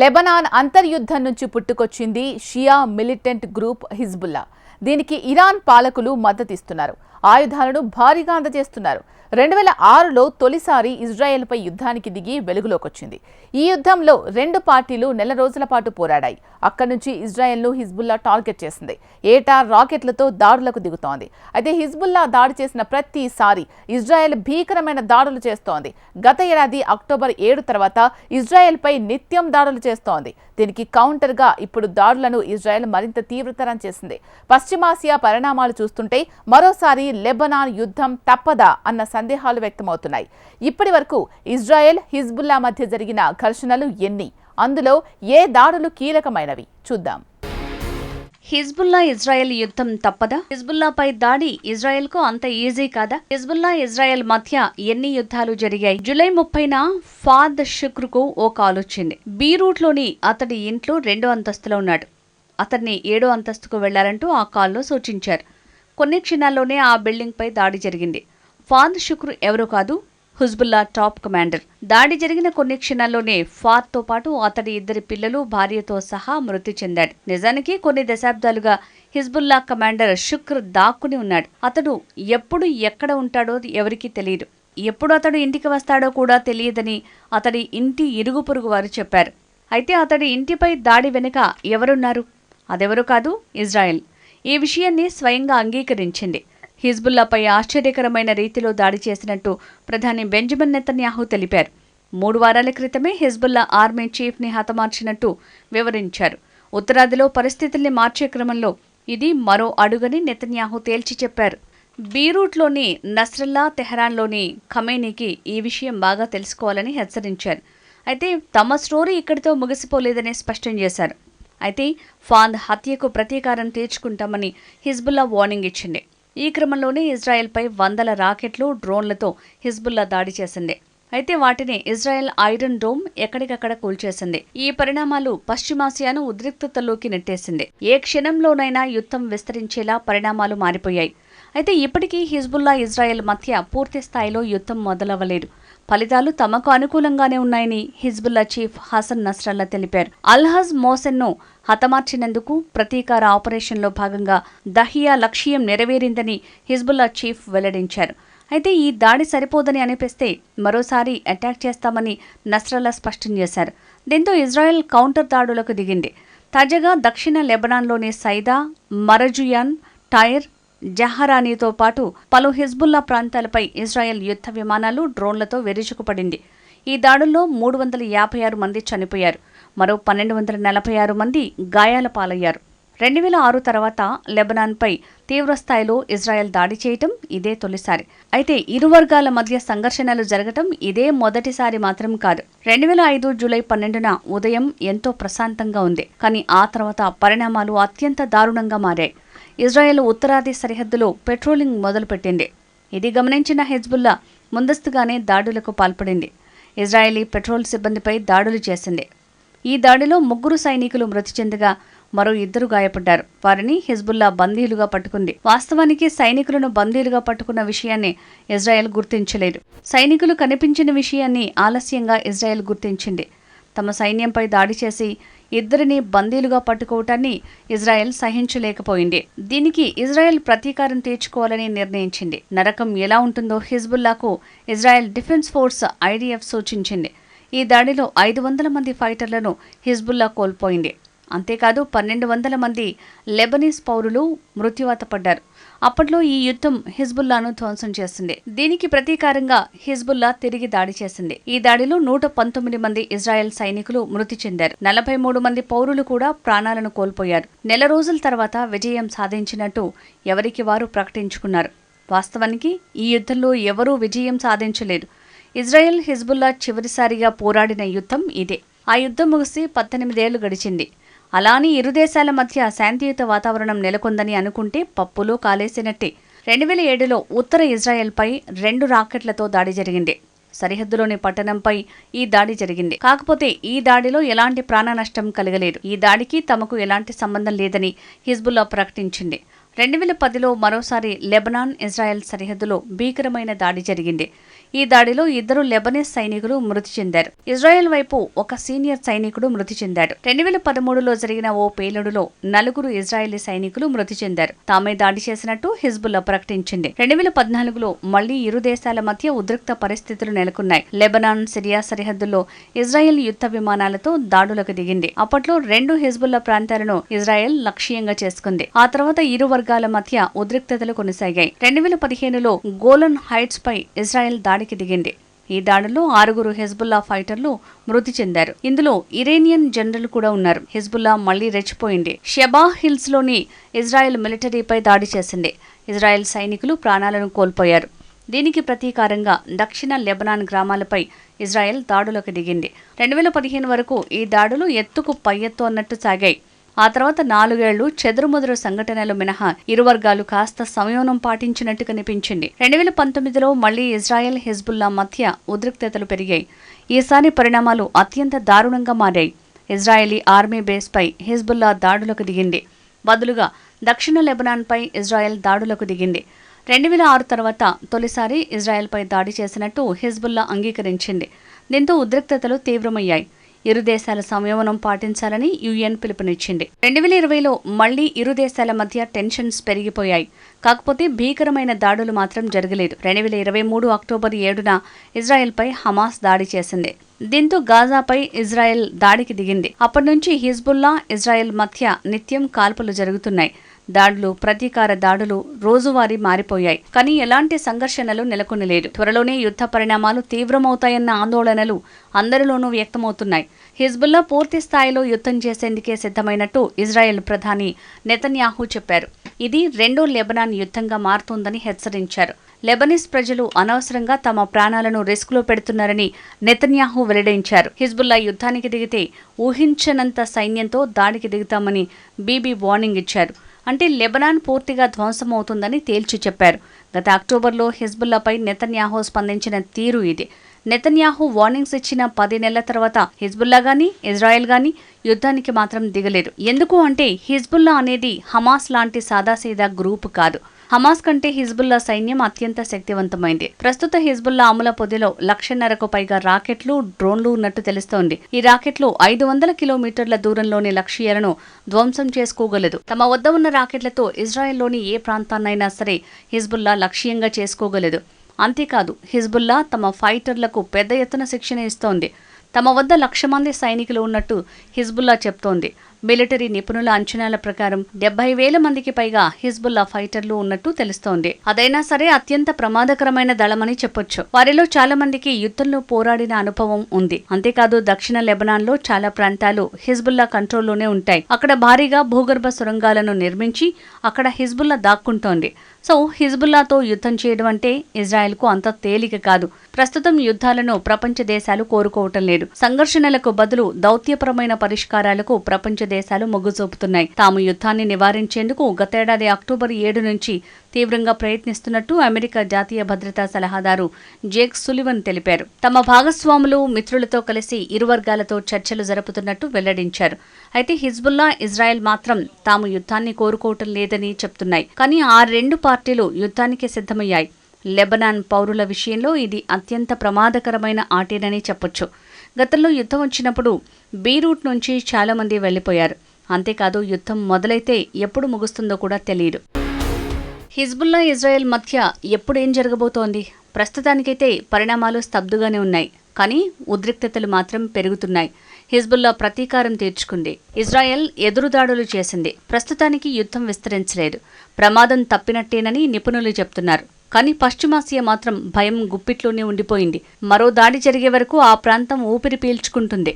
Lebanon అంతర్యుద్ధం నుంచి పుట్టుకొచ్చింది షియా మిలిటెంట్ గ్రూప్ హిజ్బుల్లా. దీనికి ఇరాన్ పాలకులు మద్దతిస్తున్నారు. ఆయుధాలను భారీగా అందజేస్తున్నారు. రెండు వేల ఆరులో తొలిసారి ఇజ్రాయెల్పై యుద్ధానికి దిగి వెలుగులోకొచ్చింది. ఈ యుద్ధంలో రెండు పార్టీలు నెల రోజుల పాటు పోరాడాయి. అక్కడి నుంచి ఇజ్రాయెల్ను హిజ్బుల్లా టార్గెట్ చేసింది. ఏటా రాకెట్లతో దాడులకు దిగుతోంది. అయితే హిజ్బుల్లా దాడి చేసిన ప్రతిసారి ఇజ్రాయెల్ భీకరమైన దాడులు చేస్తోంది. గత ఏడాది అక్టోబర్ ఏడు తర్వాత ఇజ్రాయెల్పై నిత్యం దాడులు చేస్తోంది. దీనికి కౌంటర్గా ఇప్పుడు దాడులను ఇజ్రాయెల్ మరింత తీవ్రతరం చేసింది. పశ్చిమాసియా పరిణామాలు చూస్తుంటే మరోసారి లెబనాన్ యుద్ధం తప్పదా అన్న సందేహాలు వ్యక్తమవుతున్నాయి. ఇప్పటి వరకు ఇజ్రాయెల్ హిజ్బుల్లా మధ్య జరిగిన ఘర్షణలు ఎన్ని? అందులో ఏ దాడులు కీలకమైనవి? చూద్దాం. హిజ్బుల్లా ఇజ్రాయెల్ యుద్ధం తప్పదా? హిజ్బుల్లాపై దాడి ఇజ్రాయెల్కు అంత ఈజీ కాదా? హిజ్బుల్లా ఇజ్రాయెల్ మధ్య ఎన్ని యుద్ధాలు జరిగాయి? జూలై ముప్పైన ఫాద్ షుక్రుకు ఓ కాల్ వచ్చింది బీరూట్లోని అతడి ఇంట్లో రెండో అంతస్తులో ఉన్నాడు. అతన్ని ఏడో అంతస్తుకు వెళ్ళారంటూ ఆ కాల్లో సూచించారు. కొన్ని క్షణాల్లోనే ఆ బిల్డింగ్ పై దాడి జరిగింది. ఫాద్ షుక్రు ఎవరో కాదు హుజ్బుల్లా టాప్ కమాండర్. దాడి జరిగిన కొన్ని క్షణాల్లోనే ఫాద్తో పాటు అతడి ఇద్దరి పిల్లలు భార్యతో సహా మృతి చెందాడు. నిజానికి కొన్ని దశాబ్దాలుగా హిజ్బుల్లా కమాండర్ శుక్ర్ దాక్కుని ఉన్నాడు. అతడు ఎప్పుడు ఎక్కడ ఉంటాడో ఎవరికీ తెలియదు. ఎప్పుడు అతడు ఇంటికి వస్తాడో కూడా తెలియదని అతడి ఇంటి ఇరుగు పొరుగు వారు చెప్పారు. అయితే అతడి ఇంటిపై దాడి వెనుక ఎవరున్నారు? అదెవరు కాదు ఇజ్రాయెల్. ఈ విషయాన్ని స్వయంగా అంగీకరించింది. హిజ్బుల్లాపై ఆశ్చర్యకరమైన రీతిలో దాడి చేసినట్టు ప్రధాని బెంజమిన్ నెతన్యాహు తెలిపారు. మూడు వారాల క్రితమే హిజ్బుల్లా ఆర్మీ చీఫ్ని హతమార్చినట్టు వివరించారు. ఉత్తరాదిలో పరిస్థితుల్ని మార్చే క్రమంలో ఇది మరో అడుగని నెతన్యాహు తేల్చి చెప్పారు. బీరూట్లోని నస్రల్లా తెహరాన్లోని ఖమేనీకి ఈ విషయం బాగా తెలుసుకోవాలని హెచ్చరించారు. అయితే తమ స్టోరీ ఇక్కడితో ముగిసిపోలేదని స్పష్టం చేశారు. అయితే ఫాంద్ హత్యకు ప్రతీకారం తీర్చుకుంటామని హిజ్బుల్లా వార్నింగ్ ఇచ్చింది. ఈ క్రమంలోనే ఇజ్రాయెల్పై వందల రాకెట్లు డ్రోన్లతో హిజ్బుల్లా దాడి చేసింది. అయితే వాటిని ఇజ్రాయెల్ ఐరన్ డోమ్ ఎక్కడికక్కడ కూల్చేసింది. ఈ పరిణామాలు పశ్చిమాసియాను ఉద్రిక్తతలోకి నెట్టేసింది. ఏ క్షణంలోనైనా యుద్ధం విస్తరించేలా పరిణామాలు మారిపోయాయి. అయితే ఇప్పటికీ హిజ్బుల్లా ఇజ్రాయెల్ మధ్య పూర్తి స్థాయిలో యుద్ధం మొదలవ్వలేదు. ఫలితాలు తమకు అనుకూలంగానే ఉన్నాయని హిజ్బుల్లా చీఫ్ హసన్ నస్రల్లా తెలిపారు. అల్హజ్ మోసెన్ను హతమార్చినందుకు ప్రతీకార ఆపరేషన్లో భాగంగా దహియా లక్ష్యం నెరవేరిందని హిజ్బుల్లా చీఫ్ వెల్లడించారు. అయితే ఈ దాడి సరిపోదని అనిపిస్తే మరోసారి అటాక్ చేస్తామని నస్రల్లా స్పష్టం చేశారు. దీంతో ఇజ్రాయెల్ కౌంటర్ దాడులకు దిగింది. తాజాగా దక్షిణ లెబనాన్లోని సైదా మరజుయాన్ టైర్ జహరానీతో పాటు పలు హిజ్బుల్లా ప్రాంతాలపై ఇజ్రాయెల్ యుద్ధ విమానాలు డ్రోన్లతో విరుచుకుపడింది. ఈ దాడుల్లో మూడు వందల యాభై ఆరు మంది చనిపోయారు. మరో పన్నెండు వందల నలభై ఆరు మంది గాయాల పాలయ్యారు. రెండు వేల ఆరు తర్వాత లెబనాన్పై తీవ్రస్థాయిలో ఇజ్రాయెల్ దాడి చేయటం ఇదే తొలిసారి. అయితే ఇరు వర్గాల మధ్య సంఘర్షణలు జరగటం ఇదే మొదటిసారి మాత్రం కాదు. రెండు వేల ఐదు జూలై పన్నెండున ఉదయం ఎంతో ప్రశాంతంగా ఉంది. కానీ ఆ తర్వాత పరిణామాలు అత్యంత దారుణంగా మారాయి. ఇజ్రాయెల్ ఉత్తరాది సరిహద్దులో పెట్రోలింగ్ మొదలుపెట్టింది. ఇది గమనించిన హెజ్బుల్లా ముందస్తుగానే దాడులకు పాల్పడింది. ఇజ్రాయెలీ పెట్రోల్ సిబ్బందిపై దాడులు చేసింది. ఈ దాడిలో ముగ్గురు సైనికులు మృతి చెందగా మరో ఇద్దరు గాయపడ్డారు. వారిని హిజ్బుల్లా బందీలుగా పట్టుకుంది. వాస్తవానికి సైనికులను బందీలుగా పట్టుకున్న విషయాన్ని ఇజ్రాయెల్ గుర్తించలేదు. సైనికులు కనిపించిన విషయాన్ని ఆలస్యంగా ఇజ్రాయెల్ గుర్తించింది. తమ సైన్యంపై దాడి చేసి ఇద్దరిని బందీలుగా పట్టుకోవటాన్ని ఇజ్రాయెల్ సహించలేకపోయింది. దీనికి ఇజ్రాయెల్ ప్రతీకారం తీర్చుకోవాలని నిర్ణయించింది. నరకం ఎలా ఉంటుందో హిజ్బుల్లాకు ఇజ్రాయెల్ డిఫెన్స్ ఫోర్స్ ఐడిఎఫ్ సూచించింది. ఈ దాడిలో ఐదు వందల మంది ఫైటర్లను హిజ్బుల్లా కోల్పోయింది. అంతేకాదు పన్నెండు వందల మంది లెబనీస్ పౌరులు మృత్యువాత పడ్డారు. అప్పట్లో ఈ యుద్ధం హిజ్బుల్లాను ధ్వంసం చేసింది. దీనికి ప్రతీకారంగా హిజ్బుల్లా తిరిగి దాడి చేసింది. ఈ దాడిలో నూట పంతొమ్మిది మంది ఇజ్రాయెల్ సైనికులు మృతి చెందారు. నలభై మూడు మంది పౌరులు కూడా ప్రాణాలను కోల్పోయారు. నెల రోజుల తర్వాత విజయం సాధించినట్టు ఎవరికి వారు ప్రకటించుకున్నారు? వాస్తవానికి ఈ యుద్ధంలో ఎవరూ విజయం సాధించలేదు. ఇజ్రాయెల్ హిజ్బుల్లా చివరిసారిగా పోరాడిన యుద్ధం ఇదే. ఆ యుద్ధం ముగిసి పద్దెనిమిదేళ్ళు గడిచింది. అలాని ఇరు దేశాల మధ్య శాంతియుత వాతావరణం నెలకొందని అనుకుంటే పప్పులో కాలేసినట్టే. రెండు వేల ఏడులో ఉత్తర ఇజ్రాయెల్పై రెండు రాకెట్లతో దాడి జరిగింది. సరిహద్దులోని పట్టణంపై ఈ దాడి జరిగింది. కాకపోతే ఈ దాడిలో ఎలాంటి ప్రాణ నష్టం కలగలేదు. ఈ దాడికి తమకు ఎలాంటి సంబంధం లేదని హిజ్బుల్లా ప్రకటించింది. రెండు వేల పదిలో మరోసారి లెబనాన్ ఇజ్రాయెల్ సరిహద్దులో భీకరమైన దాడి జరిగింది. ఈ దాడిలో ఇద్దరు లెబనీస్ సైనికులు మృతి చెందారు. ఇజ్రాయెల్ వైపు ఒక సీనియర్ సైనికుడు మృతి చెందాడు. రెండు వేల పదమూడులో జరిగిన ఓ పేలుడులో నలుగురు ఇజ్రాయెలీ సైనికులు మృతి చెందారు. తామే దాడి చేసినట్టు హిజ్బుల్లా ప్రకటించింది. రెండు వేల పద్నాలుగులో మళ్ళీ ఇరు దేశాల మధ్య ఉద్రిక్త పరిస్థితులు నెలకొన్నాయి. లెబనాన్ సిరియా సరిహద్దుల్లో ఇజ్రాయెల్ యుద్ధ విమానాలతో దాడులకు దిగింది. అప్పట్లో రెండు హిజ్బుల్లా ప్రాంతాలను ఇజ్రాయెల్ లక్ష్యంగా చేసుకుంది. ఆ తర్వాత ఇరు వర్గాల మధ్య ఉద్రిక్తతలు కొనసాగాయి. రెండు వేల పదిహేనులో గోలన్ హైట్స్ పై ఇజ్రాయెల్ దాడికి దిగింది. ఈ దాడిలో ఆరుగురు హెజ్బుల్లా ఫైటర్లు మృతి చెందారు. ఇందులో ఇరేనియన్ జనరల్ కూడా ఉన్నారు. హెజ్బుల్లా మళ్ళీ రెచ్చిపోయింది. షెబా హిల్స్లోని ఇజ్రాయెల్ మిలిటరీపై దాడి చేసింది. ఇజ్రాయెల్ సైనికులు ప్రాణాలను కోల్పోయారు. దీనికి ప్రతీకారంగా దక్షిణ లెబనాన్ గ్రామాలపై ఇజ్రాయెల్ దాడులకు దిగింది. రెండు వేల పదిహేను వరకు ఈ దాడులు ఎత్తుకు పై ఎత్తు అన్నట్టు సాగాయి. ఆ తర్వాత నాలుగేళ్ళు చెదురుమదురు సంఘటనలు మినహా ఇరు వర్గాలు కాస్త సంయోనం పాటించినట్టు కనిపించింది. రెండు వేల పంతొమ్మిదిలో మళ్ళీ ఇజ్రాయెల్ హిజ్బుల్లా మధ్య ఉద్రిక్తతలు పెరిగాయి. ఈసారి పరిణామాలు అత్యంత దారుణంగా మారాయి. ఇజ్రాయెలీ ఆర్మీ బేస్పై హిజ్బుల్లా దాడులకు దిగింది. బదులుగా దక్షిణ లెబనాన్పై ఇజ్రాయెల్ దాడులకు దిగింది. రెండు వేల ఆరు తర్వాత తొలిసారి ఇజ్రాయెల్పై దాడి చేసినట్టు హిజ్బుల్లా అంగీకరించింది. దీంతో ఉద్రిక్తతలు తీవ్రమయ్యాయి. ఇరు దేశాల సంయమనం పాటించాలని యుఎన్ పిలుపునిచ్చింది. రెండు వేల ఇరవైలో మళ్ళీ ఇరు దేశాల మధ్య టెన్షన్స్ పెరిగిపోయాయి. కాకపోతే భీకరమైన దాడులు మాత్రం జరగలేదు. రెండు వేల ఇరవై మూడు అక్టోబర్ ఏడున ఇజ్రాయెల్పై హమాస్ దాడి చేసింది. దీంతో గాజాపై ఇజ్రాయెల్ దాడికి దిగింది. అప్పటి నుంచి హిజ్బుల్లా ఇజ్రాయెల్ మధ్య నిత్యం కాల్పులు జరుగుతున్నాయి. దాడులు ప్రతీకార దాడులు రోజువారీ మారిపోయాయి. కానీ ఎలాంటి సంఘర్షణలు నెలకొనలేదు. త్వరలోనే యుద్ధ పరిణామాలు తీవ్రమవుతాయన్న ఆందోళనలు అందరిలోనూ వ్యక్తమవుతున్నాయి. హిజ్బుల్లా పూర్తి స్థాయిలో యుద్ధం చేసేందుకే సిద్ధమైనట్టు ఇజ్రాయెల్ ప్రధాని నెతన్యాహు చెప్పారు. ఇది రెండో లెబనాన్ యుద్ధంగా మారుతోందని హెచ్చరించారు. లెబనీస్ ప్రజలు అనవసరంగా తమ ప్రాణాలను రిస్క్లో పెడుతున్నారని నెతన్యాహు వెల్లడించారు. హిజ్బుల్లా యుద్ధానికి దిగితే ఊహించనంత సైన్యంతో దాడికి దిగుతామని బీబీ వార్నింగ్ ఇచ్చారు. అంటే లెబనాన్ పూర్తిగా ధ్వంసమవుతుందని తేల్చి చెప్పారు. గత అక్టోబర్లో హిజ్బుల్లాపై నెతన్యాహో స్పందించిన తీరు ఇది. నెతన్యాహు వార్నింగ్స్ ఇచ్చిన పది నెలల తర్వాత హిజ్బుల్లా గాని ఇజ్రాయెల్ గాని యుద్ధానికి మాత్రం దిగలేదు. ఎందుకు అంటే హిజ్బుల్లా అనేది హమాస్ లాంటి సాదాసీదా గ్రూప్ కాదు. హమాస్ కంటే హిజ్బుల్లా సైన్యం అత్యంత శక్తివంతమైంది. ప్రస్తుత హిజ్బుల్లా అమల పొదిలో లక్షన్నరకు పైగా రాకెట్లు డ్రోన్లు ఉన్నట్టు తెలుస్తోంది. ఈ రాకెట్లు ఐదు వందల కిలోమీటర్ల దూరంలోని లక్ష్యాలను ధ్వంసం చేసుకోగలదు. తమ వద్ద ఉన్న రాకెట్లతో ఇజ్రాయెల్లోని ఏ ప్రాంతాన్నైనా సరే హిజ్బుల్లా లక్ష్యంగా చేసుకోగలదు. అంతేకాదు హిజ్బుల్లా తమ ఫైటర్లకు పెద్ద ఎత్తున శిక్షణ ఇస్తోంది. తమ వద్ద లక్ష మంది సైనికులు ఉన్నట్టు హిజ్బుల్లా చెప్తోంది. మిలిటరీ నిపుణుల అంచనాల ప్రకారం డెబ్బై వేల మందికి పైగా హిజ్బుల్లా ఫైటర్లు ఉన్నట్టు తెలుస్తోంది. అదైనా సరే అత్యంత ప్రమాదకరమైన దళమని చెప్పొచ్చు. వారిలో చాలా మందికి యుద్ధంలో పోరాడిన అనుభవం ఉంది. అంతేకాదు దక్షిణ లెబనాన్లో చాలా ప్రాంతాలు హిజ్బుల్లా కంట్రోల్లోనే ఉంటాయి. అక్కడ భారీగా భూగర్భ సొరంగాలను నిర్మించి అక్కడ హిజ్బుల్లా దాక్కుంటోంది. సో హిజ్బుల్లాతో యుద్ధం చేయడం అంటే ఇజ్రాయెల్కు అంత తేలిక కాదు. ప్రస్తుతం యుద్ధాలను ప్రపంచ దేశాలు కోరుకోవటం లేదు. సంఘర్షణలకు బదులు దౌత్యపరమైన పరిష్కారాలకు ప్రపంచ దేశాలు మొగ్గు చూపుతున్నాయి తాము యుద్ధాన్ని నివారించేందుకు గతేడాది అక్టోబర్ ఏడు నుంచి తీవ్రంగా ప్రయత్నిస్తున్నట్టు అమెరికా జాతీయ భద్రతా సలహాదారు జేక్ సులివన్ తెలిపారు. తమ భాగస్వాములు మిత్రులతో కలిసి ఇరు వర్గాలతో చర్చలు జరుపుతున్నట్టు వెల్లడించారు. అయితే హిజ్బుల్లా ఇజ్రాయెల్ మాత్రం తాము యుద్ధాన్ని కోరుకోవటం లేదని చెప్తున్నాయి. కానీ ఆ రెండు పార్టీలు యుద్ధానికి సిద్ధమయ్యాయి. లెబనాన్ పౌరుల విషయంలో ఇది అత్యంత ప్రమాదకరమైన ఆటేనని చెప్పొచ్చు. గతంలో యుద్ధం వచ్చినప్పుడు బీరూట్ నుంచి చాలామంది వెళ్ళిపోయారు. వెళ్ళిపోయారు అంతేకాదు యుద్ధం మొదలైతే ఎప్పుడు ముగుస్తుందో కూడా తెలియదు. హిజ్బుల్లా ఇజ్రాయెల్ మధ్య ఎప్పుడేం జరగబోతోంది? ప్రస్తుతానికైతే పరిణామాలు స్తబ్దుగానే ఉన్నాయి. కానీ ఉద్రిక్తతలు మాత్రం పెరుగుతున్నాయి. హిజ్బుల్లా ప్రతీకారం తీర్చుకుంది. ఇజ్రాయెల్ ఎదురుదాడులు చేసింది. ప్రస్తుతానికి యుద్ధం విస్తరించలేదు. ప్రమాదం తప్పినట్టేనని నిపుణులు చెప్తున్నారు. కానీ పశ్చిమాసియా మాత్రం భయం గుప్పిట్లోనే ఉండిపోయింది. మరో దాడి జరిగే వరకు ఆ ప్రాంతం ఊపిరి పీల్చుకుంటుంది.